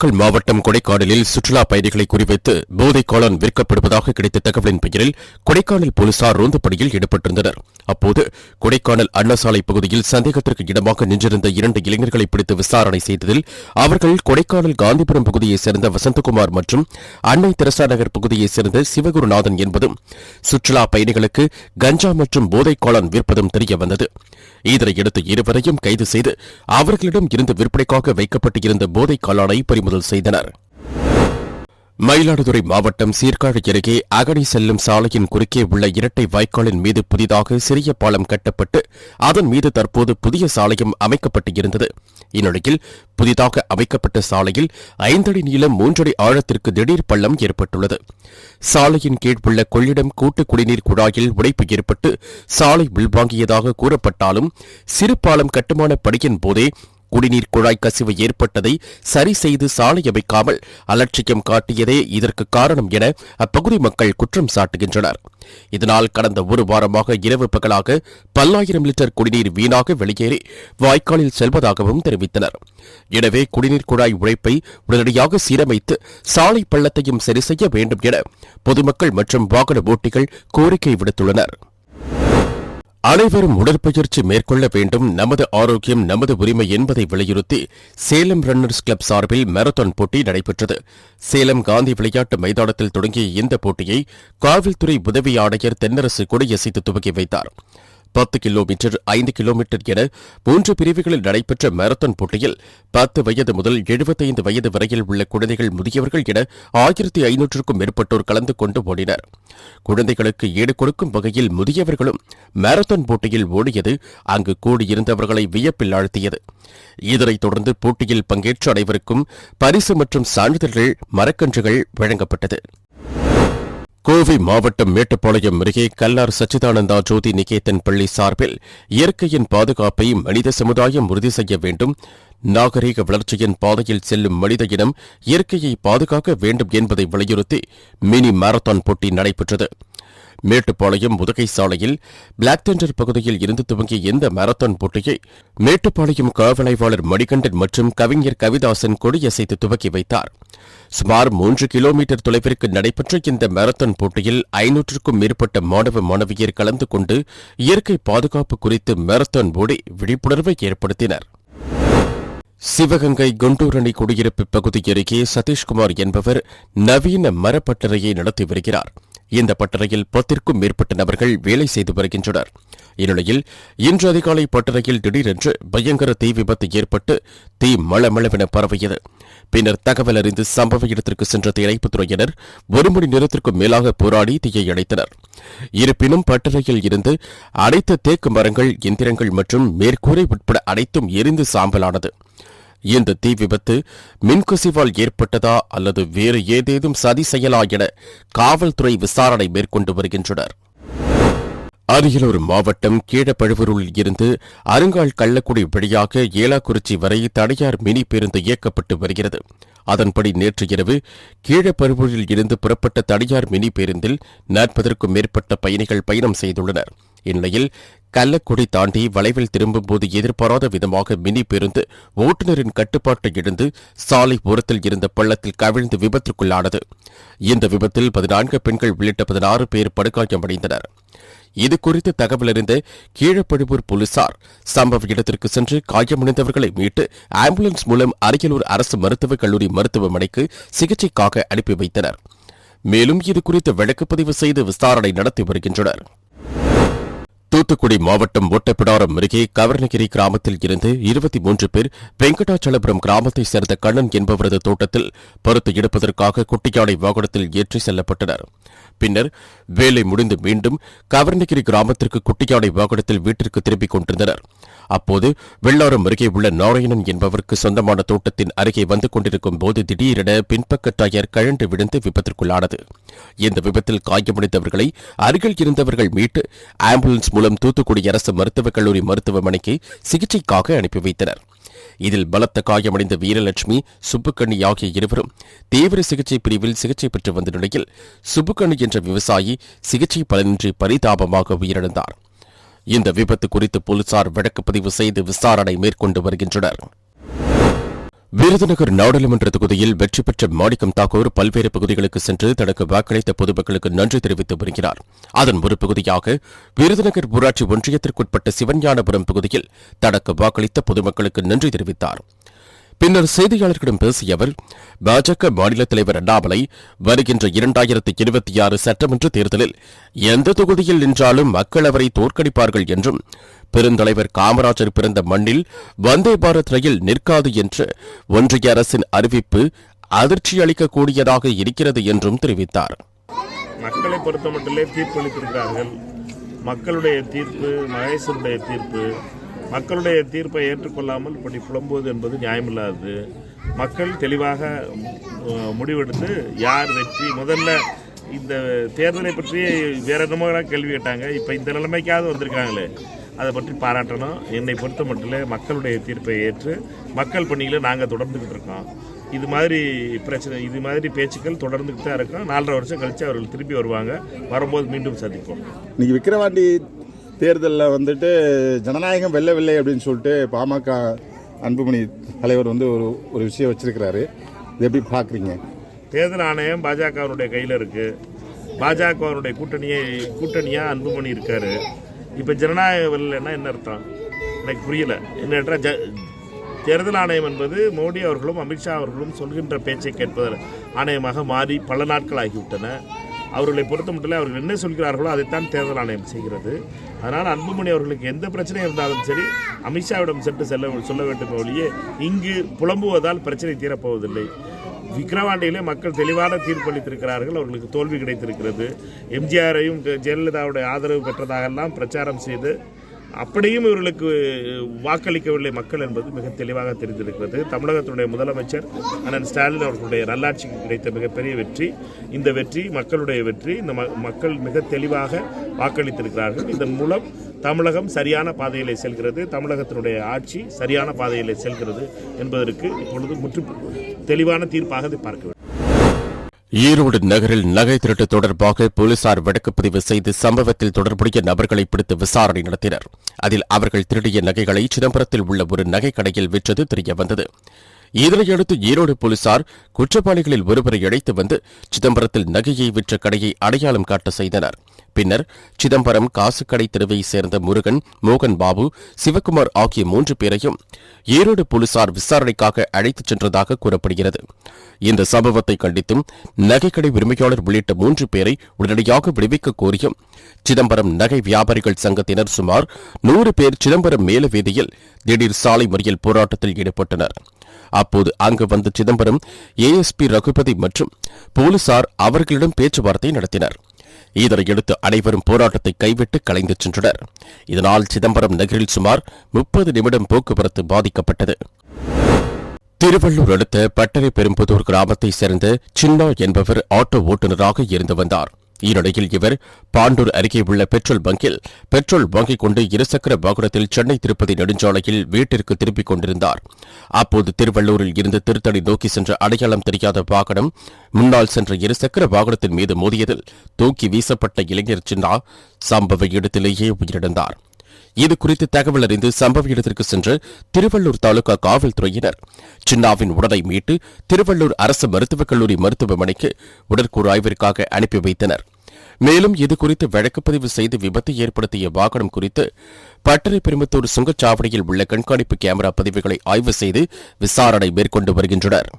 நாமக்கல் மாவட்டம் கொடைக்கானலில் சுற்றுலா பயணிகளை குறிவைத்து போதைக் காளான் விற்கப்படுவதாக கிடைத்த தகவலின் பெயரில் கொடைக்கானல் போலீசார் ரோந்து பணியில் ஈடுபட்டிருந்தனர். அப்போது கொடைக்கானல் அன்னசாலை பகுதியில் சந்தேகத்திற்கு இடமாக நின்றிருந்த இரண்டு இளைஞர்களை பிடித்து விசாரணை செய்ததில் அவர்கள் கொடைக்கானல் காந்திபுரம் பகுதியைச் சேர்ந்த வசந்தகுமார் மற்றும் அன்னை தெரசா நகர் பகுதியைச் சேர்ந்த சிவகுருநாதன் என்பதும் சுற்றுலா பயணிகளுக்கு கஞ்சா மற்றும் போதைக் காளான் விற்பதும் தெரியவந்தது இதனையடுத்து இருவரையும் கைது செய்து அவர்களிடம் இருந்து விற்பனைக்காக வைக்கப்பட்டிருந்த போதைக் காலானை பறிமுதல் செய்தனர். மயிலாடுதுறை மாவட்டம் சீர்காழி அருகே அகடி செல்லும் சாலையின் குறுக்கே உள்ள இரட்டை வாய்க்காலின் மீது புதிதாக சிறிய பாலம் கட்டப்பட்டு அதன் மீது தற்போது புதிய சாலையும் அமைக்கப்பட்டு இருந்தது. இந்நிலையில் புதிதாக அமைக்கப்பட்ட சாலையில் ஐந்தடி நீளம் மூன்றடி ஆழத்திற்கு திடீர் பள்ளம் ஏற்பட்டுள்ளது. சாலையின் கீழ் உள்ள கொள்ளிடம் கூட்டு குடிநீர் குழாயில் உடைப்பு ஏற்பட்டு சாலை உள்வாங்கியதாக கூறப்பட்டாலும் சிறு பாலம் கட்டுமான பணியின் போதே குடிநீர் குழாய் கசிவு ஏற்பட்டதை சரி செய்து சாலை அமைக்காமல் அலட்சியம் காட்டியதே இதற்கு காரணம் என அப்பகுதி மக்கள் குற்றம் சாட்டுகின்றனர். இதனால் கடந்த ஒரு வாரமாக இரவு பகலாக பல்லாயிரம் லிட்டர் குடிநீர் வீணாக வெளியேறி வாய்க்காலில் செல்வதாகவும் தெரிவித்தனர். எனவே குடிநீர் குழாய் உழைப்பை உடனடியாக சீரமைத்து சாலை பள்ளத்தையும் சரி செய்ய வேண்டும் என பொதுமக்கள் மற்றும் வாகன ஓட்டிகள் கோரிக்கை விடுத்துள்ளனர். அனைவரும் உடற்பயிற்சி மேற்கொள்ள வேண்டும். நமது ஆரோக்கியம் நமது உரிமை என்பதை வலியுறுத்தி சேலம் ரன்னர்ஸ் கிளப் சார்பில் மாரத்தான் போட்டி நடைபெற்றது. சேலம் காந்தி விளையாட்டு மைதானத்தில் தொடங்கிய இந்த போட்டியை காவல்துறை உதவி ஆணையர் தென்னரசு கொடியசைத்து துவக்கி வைத்தார். பத்து கிலோமீட்டர் ஐந்து கிலோமீட்டர் என மூன்று பிரிவுகளில் நடைபெற்ற மாரத்தான் போட்டியில் பத்து வயது முதல் எழுபத்தைந்து வயது வரையில் உள்ள குழந்தைகள் முதியவர்கள் என ஆயிரத்தி ஐநூற்றுக்கும் மேற்பட்டோர் கலந்து கொண்டு ஓடினர். குழந்தைகளுக்கு ஈடு கொடுக்கும் வகையில் முதியவர்களும் மாரத்தான் போட்டியில் ஓடியது அங்கு கூடியிருந்தவர்களை வியப்பில் ஆழ்த்தியது. இதனைத் தொடர்ந்து போட்டியில் பங்கேற்ற அனைவருக்கும் பரிசு மற்றும் சான்றிதழ்கள் மரக்கன்றுகள் வழங்கப்பட்டது. கோவை மாவட்டம் மேட்டுப்பாளையம் அருகே கல்லார் சச்சிதானந்தா ஜோதி நிகேதன் பள்ளி சார்பில் இயற்கையின் பாதுகாப்பை மனித சமுதாயம் உறுதி செய்ய வேண்டும். நாகரீக வளர்ச்சியின் பாதையில் செல்லும் மனித இனம் இயற்கையை பாதுகாக்க வேண்டும் என்பதை வலியுறுத்தி மினி மாரத்தான் போட்டி நடைபெற்றது. மேட்டுப்பாளையம் உதகை சாலையில் பிளாக் தண்டர் பகுதியில் இருந்து துவங்கிய இந்த மாரத்தான் போட்டியை மேட்டுப்பாளையம் காவலாய்வாளர் மணிகண்டன் மற்றும் கவிஞர் கவிதாசன் கொடியசைத்து துவக்கி வைத்தார். சுமார் மூன்று கிலோமீட்டர் தொலைவிற்கு நடைபெற்ற இந்த மாரத்தான் போட்டியில் ஐநூற்றுக்கும் மேற்பட்ட மாணவ மாணவியர் கலந்து கொண்டு இயற்கை பாதுகாப்பு குறித்து மாரத்தான் ஓடி விழிப்புணர்வை ஏற்படுத்தினர். சிவகங்கை குண்டூரணி குடியிருப்பு பகுதி அருகே சதீஷ்குமார் என்பவர் நவீன மரப்பட்டறையை நடத்தி வருகிறார். இந்த பட்டறையில் பத்திற்கும் மேற்பட்ட நபர்கள் வேலை செய்து வருகின்றனர். இந்நிலையில் இன்று அதிகாலை பட்டறையில் திடீரென்று பயங்கர தீ விபத்து ஏற்பட்டு தீ மளமளவென பரவியது. பின்னர் தகவல் அறிந்து சம்பவ இடத்திற்கு சென்ற தீயணைப்புத்துறையினர் ஒரு மணி நேரத்திற்கும் மேலாக போராடி தீயை அணைத்தனர் இருப்பினும் பட்டறையில் இருந்து அனைத்து தேக்கு மரங்கள் எந்திரங்கள் மற்றும் மேற்கூரை உட்பட அனைத்தும் எரிந்து சாம்பலானது. இந்த தீ விபத்து மின்கசிவால் ஏற்பட்டதா அல்லது வேறு ஏதேதும் சதி செயலா என காவல்துறை விசாரணை மேற்கொண்டு வருகின்றனர். அரியலூர் மாவட்டம் கீழப்பழுவூரில் இருந்து அருங்கால் கள்ளக்குடி வழியாக ஏலாக்குறிச்சி வரை தனியார் மினி பேருந்து இயக்கப்பட்டு வருகிறது. அதன்படி நேற்று இரவு கீழப்பழுவூரில் இருந்து புறப்பட்ட தனியார் மினி பேருந்தில் நாற்பதற்கும் மேற்பட்ட பயணிகள் பயணம் செய்துள்ளனர். இந்நிலையில் கள்ளக்குடி தாண்டி வளைவில் திரும்பும்போது எதிர்பாராத விதமாக மினி பேருந்து ஓட்டுநரின் கட்டுப்பாட்டை இழந்து சாலை ஓரத்தில் இருந்த பள்ளத்தில் கவிழ்ந்து விபத்துக்குள்ளானது. இந்த விபத்தில் பதினான்கு பெண்கள் உள்ளிட்ட பதினாறு பேர் படுகாயமடைந்தனர். இதுகுறித்து தகவல் அறிந்த கீழப்பழுவூர் போலீசார் சம்பவ இடத்திற்கு சென்று காயமடைந்தவர்களை மீட்டு ஆம்புலன்ஸ் மூலம் அரியலூர் அரசு மருத்துவக் கல்லூரி மருத்துவமனைக்கு சிகிச்சைக்காக அனுப்பி வைத்தனர். மேலும் இதுகுறித்து வழக்குப்பதிவு செய்து விசாரணை நடத்தி வருகின்றனர். தூத்துக்குடி மாவட்டம் ஒட்டப்பிடாரம் அருகே கவர்ணகிரி கிராமத்தில் இருந்து இருபத்தி மூன்று பேர் வெங்கடாச்சலபுரம் கிராமத்தைச் சேர்ந்த கண்ணன் என்பவரது தோட்டத்தில் பருத்து எடுப்பதற்காக குட்டியானை வாகனத்தில் ஏற்றி செல்லப்பட்டனர். பின்னர் வேலை முடிந்து மீண்டும் கவர்ணகிரி கிராமத்திற்கு குட்டியானை வாகனத்தில் வீட்டிற்கு திரும்பிக் கொண்டிருந்தனர். அப்போது வெள்ளாரம் அருகே உள்ள நாராயணன் என்பவருக்கு சொந்தமான தோட்டத்தின் அருகே வந்து கொண்டிருக்கும் போது திடீரென பின்பக்க டயர் கழண்டு விழுந்து விபத்திற்குள்ளானது. இந்த விபத்தில் காயமடைந்தவர்களை அருகில் இருந்தவர்கள் மீட்டு ஆம்புலன்ஸ் மூலம் தூத்துக்குடி அரசு மருத்துவக் கல்லூரி மருத்துவமனைக்கு சிகிச்சைக்காக அனுப்பி வைத்தனர். இதில் பலத்த காயமடைந்த வீரலட்சுமி சுப்புக்கண்ணி ஆகிய இருவரும் தீவிர சிகிச்சை பிரிவில் சிகிச்சை பெற்று வந்த நிலையில் சுப்புக்கண்ணி என்ற விவசாயி சிகிச்சை பலனின்றி பரிதாபமாக உயிரிழந்தார். இந்த விபத்து குறித்து போலீசார் வழக்கு பதிவு செய்து விசாரணை மேற்கொண்டு வருகின்றனர். விருதுநகர் நாடாளுமன்ற தொகுதியில் வெற்றி பெற்ற மாணிக்கம் தாக்கூர் பல்வேறு பகுதிகளுக்கு சென்று தனக்கு வாக்களித்த பொதுமக்களுக்கு நன்றி தெரிவித்து வருகிறார். அதன் ஒரு பகுதியாக விருதுநகர் ஊராட்சி ஒன்றியத்திற்குட்பட்ட சிவஞானபுரம் பகுதியில் தனக்கு வாக்களித்த பொதுமக்களுக்கு நன்றி தெரிவித்தார். பின்னர் செய்தியாளர்களிடம் பேசிய அவர் பாஜக மாநில தலைவர் அண்ணாமலை வருகின்ற இரண்டாயிரத்தி இருபத்தி ஆறு சட்டமன்ற தேர்தலில் எந்த தொகுதியில் நின்றாலும் மக்கள் அவரை தோற்கடிப்பார்கள் என்றும் பெருந்தலைவர் காமராஜர் பிறந்த மண்ணில் வந்தே பாரத் ரயில் நிற்காது என்று ஒன்றிய அரசின் அறிவிப்பு அதிர்ச்சி அளிக்கக்கூடியதாக இருக்கிறது என்றும் தெரிவித்தார். மக்களை பொறுத்த மட்டிலே தீர்ப்பளித்திருக்கிறார்கள் மக்களுடைய தீர்ப்பு மகேசனுடைய தீர்ப்பு மக்களுடைய தீர்ப்பை ஏற்றுக்கொள்ளாமல் இப்படி புலம்புவது என்பது நியாயமில்லாதது. மக்கள் தெளிவாக முடிவெடுத்து யார் வெற்றி முதல்ல இந்த தேர்தலை பற்றி வேற என்னமோ கேள்வி கேட்டாங்க. இப்போ இந்த நிலைமைக்காவது வந்திருக்காங்களே. அதை பற்றி பாராட்டணும். என்னை பொறுத்த மட்டில் மக்களுடைய தீர்ப்பை ஏற்று மக்கள் பணியில் நாங்கள் தொடர்ந்துக்கிட்டு இருக்கோம். இது மாதிரி பிரச்சனை இது மாதிரி பேச்சுக்கள் தொடர்ந்துக்கிட்டு தான் இருக்கும். நாலரை வருஷம் கழித்து அவர்கள் திருப்பி வருவாங்க. வரும்போது மீண்டும் சந்திப்போம். இன்னைக்கு விக்கிரவாண்டி தேர்தலில் வந்துட்டு ஜனநாயகம் வெல்லவில்லை அப்படின்னு சொல்லிட்டு பாமக அன்புமணி தலைவர் வந்து ஒரு ஒரு விஷயம் வச்சிருக்கிறாரு. இது எப்படி பார்க்குறீங்க? தேர்தல் ஆணையம் பாஜகவினுடைய கையில் இருக்குது பாஜகவினுடைய கூட்டணியை கூட்டணியாக அன்புமணி இருக்காரு. இப்போ ஜனநாயகம் இல்லைன்னா என்ன அர்த்தம்? எனக்கு புரியல. என்ன ஜ தேர்தல் ஆணையம் என்பது மோடி அவர்களும் அமித்ஷா அவர்களும் சொல்கின்ற பேச்சை கேட்பது ஆணையமாக மாறி பல நாட்கள் ஆகிவிட்டன அவர்களை பொறுத்த மட்டும் அவர்கள் என்ன சொல்கிறார்களோ அதைத்தான் தேர்தல் ஆணையம் செய்கிறது. அதனால் அன்புமணி அவர்களுக்கு எந்த பிரச்சனை இருந்தாலும் சரி அமித்ஷாவிடம் சென்று செல்ல சொல்ல வேண்டும் ஒழிய இங்கு புலம்புவதால் பிரச்சனை தீரப்போவதில்லை. விக்கிரவாண்டியிலே மக்கள் தெளிவான தீர்ப்பளித்திருக்கிறார்கள். அவர்களுக்கு தோல்வி கிடைத்திருக்கிறது. எம்ஜிஆரையும் ஜெயலலிதாவுடைய ஆதரவு பெற்றதாகலாம் பிரச்சாரம் செய்து அப்படியும் இவர்களுக்கு வாக்களிக்கவில்லை மக்கள் என்பது மிக தெளிவாக தெரிந்திருக்கிறது. தமிழகத்தினுடைய முதலமைச்சர் அண்ணன் ஸ்டாலின் அவர்களுடைய நல்லாட்சிக்கு கிடைத்த மிகப்பெரிய வெற்றி. இந்த வெற்றி மக்களுடைய வெற்றி இந்த ம- மக்கள் மிக தெளிவாக வாக்களித்திருக்கிறார்கள். இதன் மூலம் தமிழகம் சரியான பாதையிலே செல்கிறது. தமிழகத்தினுடைய ஆட்சி சரியான பாதையிலே செல்கிறது என்பதற்கு இப்பொழுது முற்று தெளிவான தீர்ப்பாக பார்க்க வேண்டும். ஈரோடு நகரில் நகை திருட்டு தொடர்பாக போலீசார் வழக்குப்பதிவு செய்து சம்பவத்தில் தொடர்புடைய நபர்களை பிடித்து விசாரணை நடத்தினர். அதில் அவர்கள் திருடிய நகைகளை சிதம்பரத்தில் உள்ள ஒரு நகை கடையில் விற்றது தெரியவந்தது இதனையடுத்து ஈரோடு போலீசார் குற்றவாளிகளில் ஒருவரை அழைத்து வந்து சிதம்பரத்தில் நகையை விற்ற கடையை அடையாளம் காட்ட செய்தனர். பின்னர் சிதம்பரம் காசுக்கடை தெருவை சேர்ந்த முருகன் மோகன் பாபு சிவக்குமார் ஆகிய மூன்று பேரையும் ஈரோடு போலீசார் விசாரணைக்காக அழைத்துச் சென்றதாக கூறப்படுகிறது. இந்த சம்பவத்தை கண்டித்தும் நகைக்கடை உரிமையாளர் உள்ளிட்ட மூன்று பேரை உடனடியாக விடுவிக்க கோரியும் சிதம்பரம் நகை வியாபாரிகள் சங்கத்தினர் சுமார் நூறு பேர் சிதம்பரம் மேல வீதியில் திடீர் சாலை மறியல் போராட்டத்தில் ஈடுபட்டனர். அப்போது அங்கு வந்த சிதம்பரம் ஏஎஸ்பி ரகுபதி மற்றும் போலீசார் அவர்களிடம் பேச்சுவார்த்தை நடத்தினர். இதனையடுத்து அனைவரும் போராட்டத்தை கைவிட்டு கலைந்து சென்றனர். இதனால் சிதம்பரம் நகரில் சுமார் முப்பது நிமிடம் போக்குவரத்து பாதிக்கப்பட்டது. திருவள்ளூர் அடுத்த பட்டறை பெரும்புதூர் கிராமத்தைச் சேர்ந்த சின்னா என்பவர் ஆட்டோ ஓட்டுநராக இருந்து வந்தார். இந்நிலையில் இவர் பாண்டூர் அருகே உள்ள பெட்ரோல் பங்கில் பெட்ரோல் வாங்கிக் கொண்டு இருசக்கர வாகனத்தில் சென்னை திருப்பதி நெடுஞ்சாலையில் வீட்டிற்கு திரும்பிக் கொண்டிருந்தார். அப்போது திருவள்ளூரில் இருந்து திருத்தணி நோக்கி சென்ற அடையாளம் தெரியாத வாகனம் முன்னால் சென்ற இருசக்கர வாகனத்தின் மீது மோதியதில் தூக்கி வீசப்பட்ட இளைஞர் சின்னா சம்பவ இடத்திலேயே உயிரிழந்தார். இது குறித்து தகவல் அறிந்து சம்பவ இடத்திற்கு சென்ற திருவள்ளூர் தாலுகா காவல்துறையினர். சின்னாவின் உடலை மீட்டு திருவள்ளூர் அரசு மருத்துவக் கல்லூரி மருத்துவமனைக்கு உடற்கூறு ஆய்விற்காக அனுப்பி வைத்தனர். மேலும் இது குறித்து வழக்குப்பதிவு செய்து விபத்தை ஏற்படுத்திய வாகனம் குறித்து பட்டறை பெருமத்தூர் சுங்கச்சாவடியில் உள்ள கண்காணிப்பு கேமரா பதிவுகளை ஆய்வு செய்து விசாரணை மேற்கொண்டு வருகின்றனர்.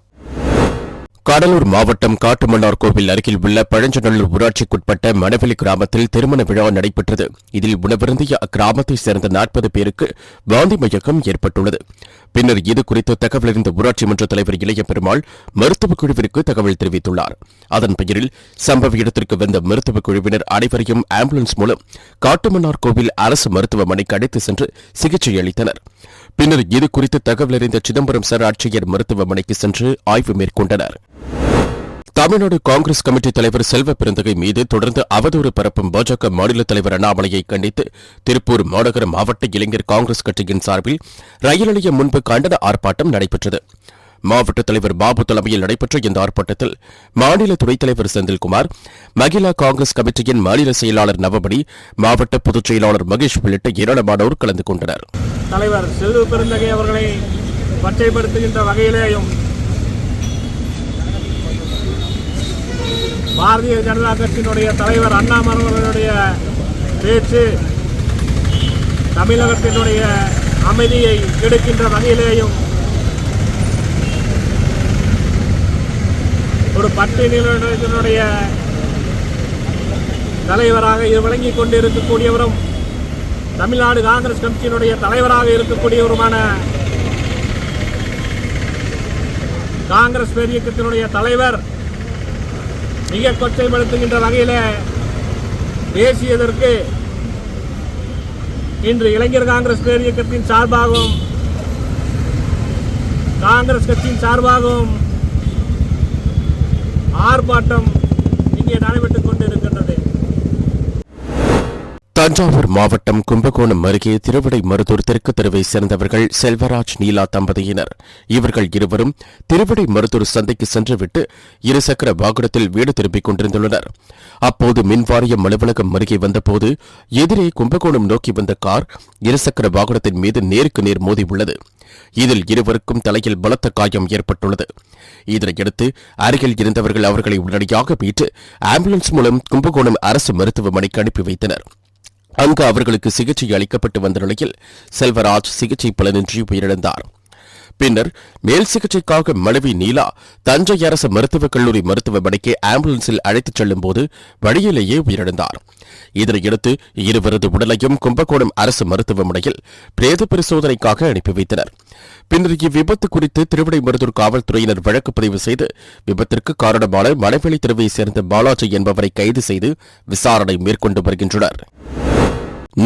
கடலூர் மாவட்டம் காட்டுமன்னார் கோவில் அருகில் உள்ள பழஞ்சநல்லூர் ஊராட்சிக்குட்பட்ட மணவெளி கிராமத்தில் திருமண விழா நடைபெற்றது. இதில் உணவருந்திய அக்கிராமத்தைச் சேர்ந்த நாற்பது பேருக்கு வாந்தி மயக்கம் ஏற்பட்டுள்ளது. பின்னர் இது குறித்து தகவல் அறிந்த ஊராட்சி மன்ற தலைவர் இளைய பெருமாள் மருத்துவக் குழுவிற்கு தகவல் தெரிவித்துள்ளார். அதன் பெயரில் சம்பவ இடத்திற்கு வந்த மருத்துவக் குழுவினர் அனைவரையும் ஆம்புலன்ஸ் மூலம் காட்டுமன்னார் கோவில் அரசு மருத்துவமனைக்கு அழைத்து சென்று சிகிச்சை அளித்தனர். பின்னர் இது குறித்து தகவல் அறிந்த சிதம்பரம் சர ஆட்சியர் மருத்துவமனைக்கு சென்று ஆய்வு மேற்கொண்டனர். தமிழ்நாடு காங்கிரஸ் கமிட்டி தலைவர் செல்வ பெருந்தகை மீது தொடர்ந்து அவதூறு பரப்பும் பாஜக மாநில தலைவர் அண்ணாமலையை கண்டித்து திருப்பூர் மாநகர மாவட்ட இளைஞர் காங்கிரஸ் கட்சியின் சார்பில் ரயில் நிலையம் முன்பு கண்டன ஆர்ப்பாட்டம் நடைபெற்றது. மாவட்ட தலைவர் பாபு தலைமையில் நடைபெற்ற இந்த ஆர்ப்பாட்டத்தில் மாநில துணைத் தலைவர் செந்தில்குமார் மகிழா காங்கிரஸ் கமிட்டியின் மாநில செயலாளர் நவமணி மாவட்ட பொதுச் செயலாளர் மகேஷ் உள்ளிட்ட ஏராளமானோர் கலந்து கொண்டனர். தலைவர் செல்வ பெருந்தகை அவர்களை பச்சைப்படுத்துகின்ற வகையிலேயும் பாரதிய ஜனதா கட்சியினுடைய தலைவர் அண்ணாமலையுடைய பேச்சு தமிழகத்தினுடைய அமைதியை கெடுக்கின்ற வகையிலேயும் ஒரு பட்டியலினுடைய தலைவராக இது விளங்கிக் கொண்டிருக்கக்கூடியவரும் தமிழ்நாடு காங்கிரஸ் கட்சியினுடைய தலைவராக இருக்கக்கூடியவருமான காங்கிரஸ் பேரியக்கத்தினுடைய தலைவர் மிக கொச்சைப்படுத்துகின்ற வகையில் பேசியதற்கு இன்று இளைஞர் காங்கிரஸ் பேரியக்கத்தின் சார்பாகவும் காங்கிரஸ் கட்சியின் சார்பாகவும் ஆர்ப்பாட்டம் இங்கே நடைபெற்றுக் கொண்டிருக்கிறது. தஞ்சாவூர் மாவட்டம் கும்பகோணம் அருகே திருவிடை மருதூர் தெற்கு தெருவை சேர்ந்தவர்கள் செல்வராஜ் நீலா தம்பதியினர். இவர்கள் இருவரும் திருவிடை மருதூர் சந்தைக்கு சென்றுவிட்டு இருசக்கர வாகனத்தில் வீடு திரும்பிக் கொண்டிருந்துள்ளனர். அப்போது மின்வாரியம் அலுவலகம் அருகே வந்தபோது எதிரே கும்பகோணம் நோக்கி வந்த கார் இருசக்கர வாகனத்தின் மீது நேருக்கு நேர் மோதியுள்ளது. இதில் இருவருக்கும் தலையில் பலத்த காயம் ஏற்பட்டுள்ளது. இதனையடுத்து அருகில் இருந்தவர்கள் அவர்களை உடனடியாக மீட்டு ஆம்புலன்ஸ் மூலம் கும்பகோணம் அரசு மருத்துவமனைக்கு அனுப்பி வைத்தனர். அங்கு அவர்களுக்கு சிகிச்சை அளிக்கப்பட்டு வந்த நிலையில் செல்வராஜ் சிகிச்சை பலனின்றி உயிரிழந்தார். பின்னர் மேல் சிகிச்சைக்காக மனைவி நீலா தஞ்சை அரசு மருத்துவக் கல்லூரி மருத்துவமனைக்கு ஆம்புலன்ஸில் அழைத்துச் செல்லும்போது வழியிலேயே உயிரிழந்தார். இதனையடுத்து இருவரது உடலையும் கும்பகோணம் அரசு மருத்துவமனையில் பிரேத பரிசோதனைக்காக அனுப்பி வைத்தனர். பின்னர் இவ்விபத்து குறித்து திருவிடைமருதூர் காவல்துறையினர் வழக்கு பதிவு செய்து விபத்திற்கு காரணமான மலைவெளி தெருவை சேர்ந்த பாலாஜி என்பவரை கைது செய்து விசாரணை மேற்கொண்டு வருகின்றனர்.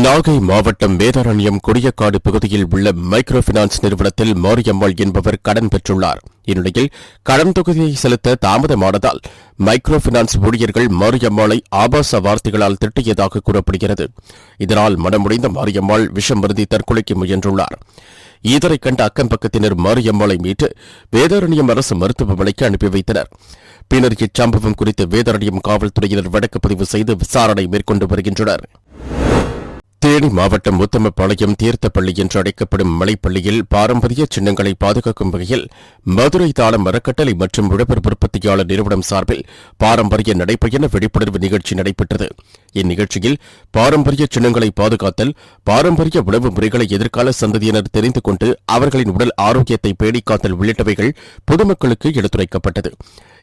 நாகை மாவட்டம் வேதாரண்யம் கொடியக்காடு பகுதியில் உள்ள மைக்ரோ பினான்ஸ் நிறுவனத்தில் மாரியம்மாள் என்பவர் கடன் பெற்றுள்ளார். இந்நிலையில் கடன் தொகுதியை செலுத்த தாமதமானதால் மைக்ரோ பினான்ஸ் ஊழியர்கள் மாரியம்மாளை ஆபாச வார்த்தைகளால் திட்டியதாக கூறப்படுகிறது. இதனால் மனமுடைந்த மாரியம்மாள் விஷம் மருந்தி தற்கொலைக்கு முயன்றுள்ளார். இதனைக் கண்ட அக்கம் பக்கத்தினர் மாரியம்மாளை மீட்டு வேதாரண்யம் அரசு மருத்துவமனைக்கு அனுப்பி வைத்தனர். பின்னர் இச்சம்பவம் குறித்து வேதாரண்யம் காவல்துறையினர் வழக்கு பதிவு செய்து விசாரணை மேற்கொண்டு வருகின்றனர். தேனி மாவட்டம் உத்தமபாளையம் தீர்த்தப்பள்ளி என்று அழைக்கப்படும் மலைப்பள்ளியில் பாரம்பரிய சின்னங்களை பாதுகாக்கும் வகையில் மதுரை தாளம் அறக்கட்டளை மற்றும் உழவர் உற்பத்தியாளர் நிறுவனம் சார்பில் பாரம்பரிய நடைபயண விழிப்புணர்வு நிகழ்ச்சி நடைபெற்றது. இந்நிகழ்ச்சியில் பாரம்பரிய சின்னங்களை பாதுகாத்தல் பாரம்பரிய உணவு முறைகளை எதிர்கால சந்ததியினர் தெரிந்து கொண்டு அவர்களின் உடல் ஆரோக்கியத்தை பேணிக்காத்தல் உள்ளிட்டவைகள் பொதுமக்களுக்கு எடுத்துரைக்கப்பட்டது.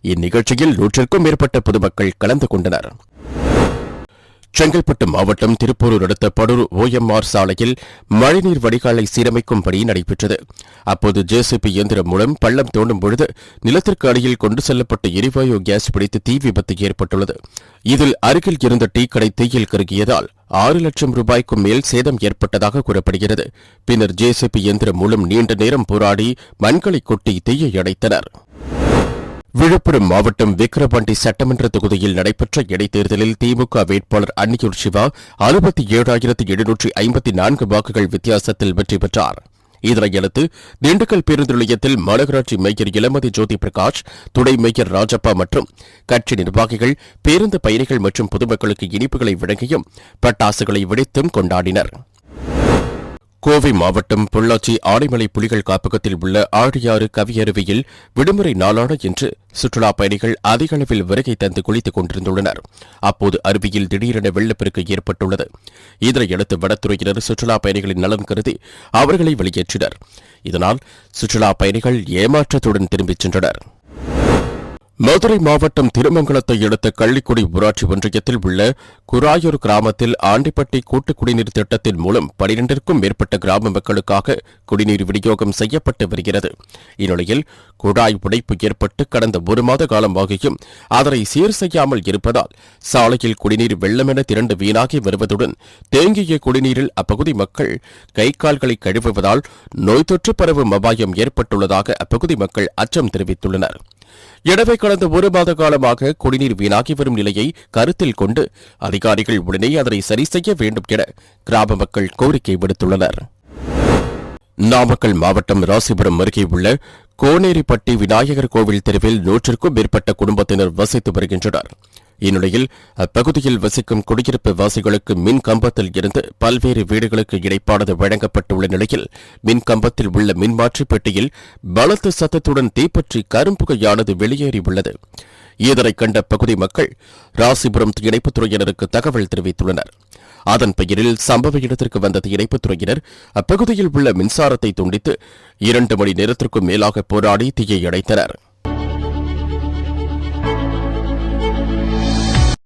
இந்நிகழ்ச்சியில் நூற்றிற்கும் மேற்பட்ட பொதுமக்கள் கலந்து கொண்டனர். செங்கல்பட்டு மாவட்டம் திருப்பூரூர் அடுத்த படூர் ஓஎம்ஆர் சாலையில் மழைநீர் வடிகாலை சீரமைக்கும் பணி நடைபெற்றது. அப்போது ஜேசிபி இயந்திரம் மூலம் பள்ளம் தோண்டும் பொழுது நிலத்திற்கு அடியில் கொண்டு செல்லப்பட்ட எரிவாயு கேஸ் பிடித்து தீ விபத்து ஏற்பட்டுள்ளது. இதில் அருகில் இருந்த டீ கடை தீயில் கருகியதால் ஆறு லட்சம் ரூபாய்க்கும் மேல் சேதம் ஏற்பட்டதாக கூறப்படுகிறது. பின்னர் ஜேசிபி இயந்திரம் மூலம் நீண்ட நேரம் போராடி மண்களை கொட்டி தீயை அடைத்தனர். விழுப்புரம் மாவட்டம் விக்கிரவாண்டி சட்டமன்ற தொகுதியில் நடைபெற்ற இடைத்தேர்தலில் திமுக வேட்பாளர் அன்னியூர் சிவா அறுபத்தி ஏழாயிரத்து எழுநூற்றி ஐம்பத்தி நான்கு வாக்குகள் வித்தியாசத்தில் வெற்றி பெற்றார். இதனையடுத்து திண்டுக்கல் பேருந்து நிலையத்தில் மாநகராட்சி மேயர் இளமதி ஜோதி பிரகாஷ் துணை மேயர் ராஜப்பா மற்றும் கட்சி நிர்வாகிகள் பேருந்து பயணிகள் மற்றும் பொதுமக்களுக்கு இனிப்புகளை வழங்கியும் பட்டாசுகளை வெடித்தும் கொண்டாடினர். கோவை மாவட்டம் பொள்ளாச்சி ஆனைமலை புலிகள் காப்பகத்தில் உள்ள ஆழியாறு கவியருவியில் விடுமுறை நாளான இன்று சுற்றுலாப் பயணிகள் அதிக அளவில் வருகை தந்து குளித்துக் கொண்டிருந்துள்ளனர். அப்போது அருவியில் திடீரென வெள்ளப்பெருக்கு ஏற்பட்டுள்ளது. இதனையடுத்து வனத்துறையினர் சுற்றுலாப் பயணிகளின் நலன் கருதி அவர்களை வெளியேற்றினர். இதனால் சுற்றுலாப் பயணிகள் ஏமாற்றத்துடன் திரும்பிச் சென்றனர். மதுரை மாவட்டம் திருமங்கலத்தை அடுத்த கள்ளிக்குடி ஊராட்சி ஒன்றியத்தில் உள்ள குராயூர் கிராமத்தில் ஆண்டிப்பட்டி கூட்டு குடிநீர் திட்டத்தின் மூலம் பனிரெண்டிற்கும் மேற்பட்ட கிராம மக்களுக்காக குடிநீர் விநியோகம் செய்யப்பட்டு வருகிறது. இந்நிலையில் குழாய் உடைப்பு ஏற்பட்டு கடந்த ஒரு மாத காலமாகியும் அதனை சீர் செய்யாமல் இருப்பதால் சாலையில் குடிநீர் வெள்ளமென திரண்டு வீணாகி வருவதுடன் தேங்கிய குடிநீரில் அப்பகுதி மக்கள் கை கால்களை கழுவுவதால் நோய் தொற்று பரவும் அபாயம் ஏற்பட்டுள்ளதாக அப்பகுதி மக்கள் அச்சம் தெரிவித்துள்ளனர். எனவே கடந்த ஒரு மாத காலமாக குடிநீர் வீணாகி வரும் நிலையை கருத்தில் கொண்டு அதிகாரிகள் உடனே அதனை சரி செய்ய வேண்டும் என கிராம மக்கள் கோரிக்கை விடுத்துள்ளனர். நாமக்கல் மாவட்டம் ராசிபுரம் அருகே உள்ள கோனேரிப்பட்டி விநாயகர் கோவில் தெருவில் நூற்றுக்கும் மேற்பட்ட குடும்பத்தினர் வசித்து வருகின்றனர். இந்நிலையில் அப்பகுதியில் வசிக்கும் குடியிருப்பு வாசிகளுக்கு மின் கம்பத்தில் இருந்து பல்வேறு வீடுகளுக்கு இடைப்பானது வழங்கப்பட்டுள்ள நிலையில் மின் கம்பத்தில் உள்ள மின்மாற்றி பெட்டியில் பலத்த சத்தத்துடன் தீப்பற்றி கரும்புகையானது வெளியேறியுள்ளது இதனைக் கண்ட பகுதி மக்கள் ராசிபுரம் இணைப்புத்துறையினருக்கு தகவல் தெரிவித்துள்ளனர். அதன் பெயரில் சம்பவ இடத்திற்கு வந்த இணைப்புத்துறையினர் அப்பகுதியில் உள்ள மின்சாரத்தை துண்டித்து இரண்டு மணி நேரத்திற்கும் மேலாக போராடி தீயை அடைத்தனர்.